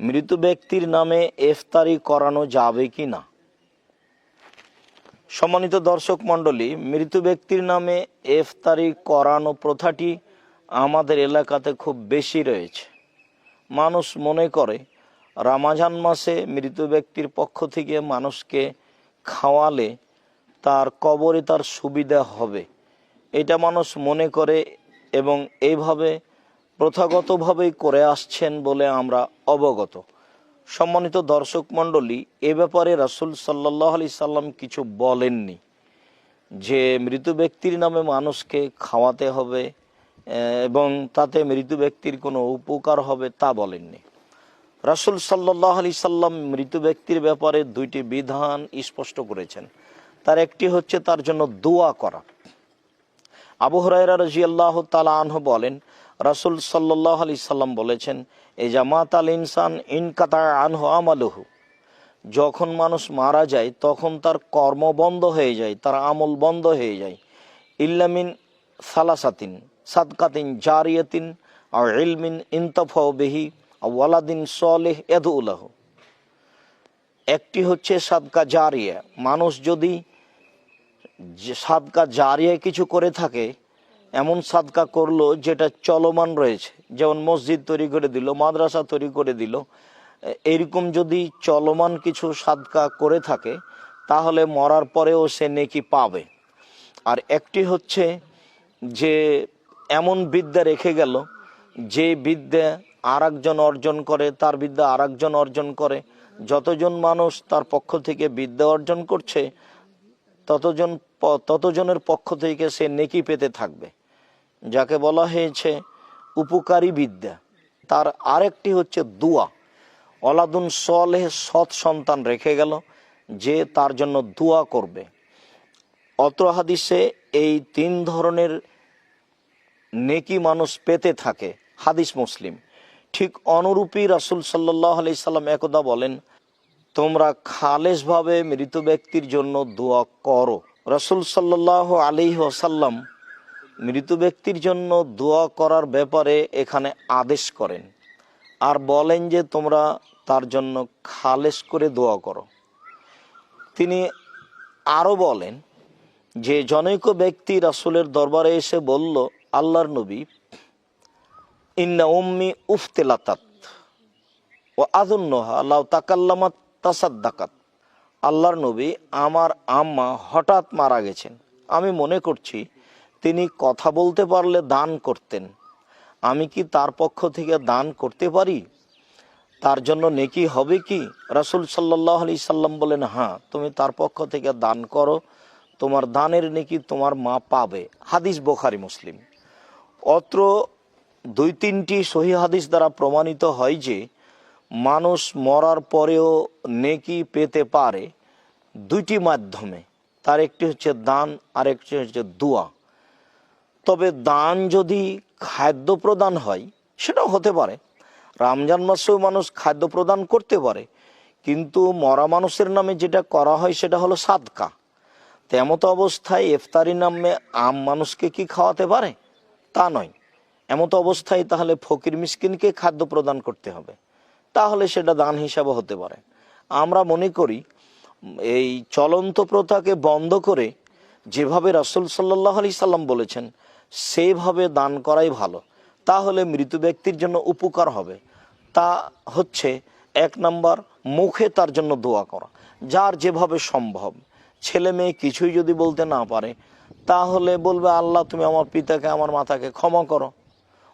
মৃত ব্যক্তির নামে এফতারি করানো যাবে কি না? সম্মানিত দর্শক মণ্ডলী, মৃত ব্যক্তির নামে এফতারি করানো প্রথাটি আমাদের এলাকাতে খুব বেশি রয়েছে। মানুষ মনে করে, রামাজান মাসে মৃত ব্যক্তির পক্ষ থেকে মানুষকে খাওয়ালে তার কবরে তার সুবিধা হবে। এটা মানুষ মনে করে এবং এইভাবে প্রথাগতভাবেই করে আসছেন বলে আমরা অবগত। সম্মানিত দর্শক মণ্ডলী, এ ব্যাপারে রাসুল সাল্লাহ আলি সাল্লাম কিছু বলেননি। যে মৃত ব্যক্তির নামে মানুষকে খাওয়াতে হবে এবং তাতে মৃত ব্যক্তির কোনো উপকার হবে তা বলেননি। রাসুল সাল্লাহ আলি সাল্লাম মৃত ব্যক্তির ব্যাপারে দুইটি বিধান স্পষ্ট করেছেন। তার একটি হচ্ছে তার জন্য দোয়া করা। আবু হরাইরা রাজি আল্লাহ তালা আনহ বলেন, রাসুল সাল্লাহ আলি সাল্লাম বলেছেন, এ জামাত আল ইনসান ইনকাতা আনহ আমালহু। যখন মানুষ মারা যায়, তখন তার কর্ম বন্ধ হয়ে যায়, তার আমল বন্ধ হয়ে যায়। ইল্লামিন সালাসাতিন, সাদকাতিন জারিয়াতিন আর ইলমিন বেহি ওয়ালাদিন সলেহ এদুল্লাহ একটি হচ্ছে সাদকা জারিয়া। মানুষ যদি যে সাদকা জারিয়া কিছু করে থাকে, এমন সাদকা করল যেটা চলমান রয়েছে। যেমন মসজিদ তৈরি করে দিল, মাদ্রাসা তৈরি করে দিল, এরকম যদি চলমান কিছু সাদকা করে থাকে, তাহলে মরার পরেও সে নেকি পাবে। আর একটি হচ্ছে যে এমন বিদ্যা রেখে গেল, যে বিদ্যা আর অর্জন করে, তার বিদ্যা আর অর্জন করে, যতজন মানুষ তার পক্ষ থেকে বিদ্যা অর্জন করছে ততজন ততজনের পক্ষ থেকে সে নেকি পেতে থাকবে। যাকে বলা হয়েছে উপকারী বিদ্যা। তার আরেকটি হচ্ছে দুয়া। অলাদুন সলেহ সৎ সন্তান রেখে গেল, যে তার জন্য দুয়া করবে। অত্র হাদিসে এই তিন ধরনের নেকি মানুষ পেতে থাকে, হাদিস মুসলিম। ঠিক অনুরূপী রাসুল সাল্লাহ আলি সাল্লাম একদা বলেন তোমরা খালেসভাবে মৃত ব্যক্তির জন্য দোয়া করো। রাসুল সাল্লাহ আলী ওসাল্লাম মৃত ব্যক্তির জন্য দোয়া করার ব্যাপারে এখানে আদেশ করেন আর বলেন যে তোমরা তার জন্য খালেস করে দোয়া করো। তিনি আরও বলেন যে জনৈক ব্যক্তি রাসুলের দরবারে এসে বলল, আল্লাহর নবী, ইন্না উম্মি উফতেলাতাত ও আদুন্নহা আল্লাহ তাকাল্লামাত তাসাদ্দাকাত আল্লাহর নবী আমার আম্মা হঠাৎ মারা গেছেন। আমি মনে করছি তিনি কথা বলতে পারলে দান করতেন। আমি কি তার পক্ষ থেকে দান করতে পারি? তার জন্য নেকি হবে কি? রাসুল সাল্লাহ আলি সাল্লাম বলেন হ্যাঁ তুমি তার পক্ষ থেকে দান করো। তোমার দানের নেকি তোমার মা পাবে। হাদিস বোখারি, মুসলিম। অত্র দুই তিনটি সহি হাদিস দ্বারা প্রমাণিত হয় যে মানুষ মরার পরেও নেকি পেতে পারে দুইটি মাধ্যমে। তার একটি হচ্ছে দান, আর একটি হচ্ছে দোয়া। তবে দান যদি খাদ্য প্রদান হয়, সেটাও হতে পারে। রমজান মাসেও মানুষ খাদ্য প্রদান করতে পারে, কিন্তু মরা মানুষের নামে যেটা করা হয়, সেটা হলো সাদকা। তেমত অবস্থায় ইফতারি নামে আম মানুষকে কি খাওয়াতে পারে? তা নয়। এমত অবস্থায় তাহলে ফকির মিসকিনকে খাদ্য প্রদান করতে হবে। তাহলে সেটা দান হিসাবে হতে পারে। আমরা মনে করি, এই চলন্ত প্রথাকে বন্ধ করে যেভাবে রাসুল সাল্লাহ আলি সাল্লাম বলেছেন সেইভাবে দান করাই ভালো। তাহলে মৃত ব্যক্তির জন্য উপকার হবে। তা হচ্ছে, এক নাম্বার, মুখে তার জন্য দোয়া করা, যার যেভাবে সম্ভব। ছেলে মেয়ে কিছুই যদি বলতে না পারে, তাহলে বলবে, আল্লাহ, তুমি আমার পিতাকে, আমার মাতাকে ক্ষমা করো।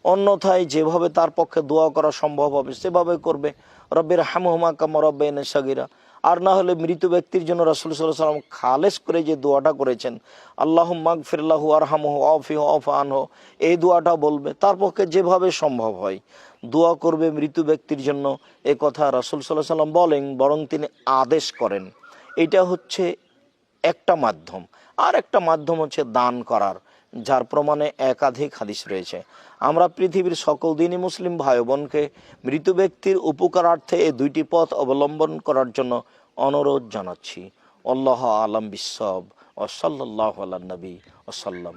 অন্যথায় যেভাবে তার পক্ষে দোয়া করা সম্ভব হবে, সেভাবে করবে। রব্বের হামহুমা কামা রব্বেন সাগিরা আর না হলে মৃত ব্যক্তির জন্য রাসুল সাল্লাহ সাল্লাম খালেস করে যে দোয়াটা করেছেন আল্লাহ মাগ আর আরহামহ অফি অফ আন আনহ, এই দোয়াটা বলবে, তার পক্ষে যেভাবে সম্ভব হয়। দোয়া করবে মৃত ব্যক্তির জন্য, এ কথা রাসুল সাল্লাহ সাল্লাম বলেন, বরং তিনি আদেশ করেন। এটা হচ্ছে একটা মাধ্যম। আর একটা মাধ্যম হচ্ছে দান করার। যার প্রমাণে একাধিক হাদিস রয়েছে। আমরা পৃথিবীর সকল দিনই মুসলিম ভাই বোনকে মৃত ব্যক্তির উপকারার্থে এই দুইটি পথ অবলম্বন করার জন্য অনুরোধ জানাচ্ছি। আল্লাহ আলম বিশ্বব ও সাল্লাহ নবী। ওসাল্লাম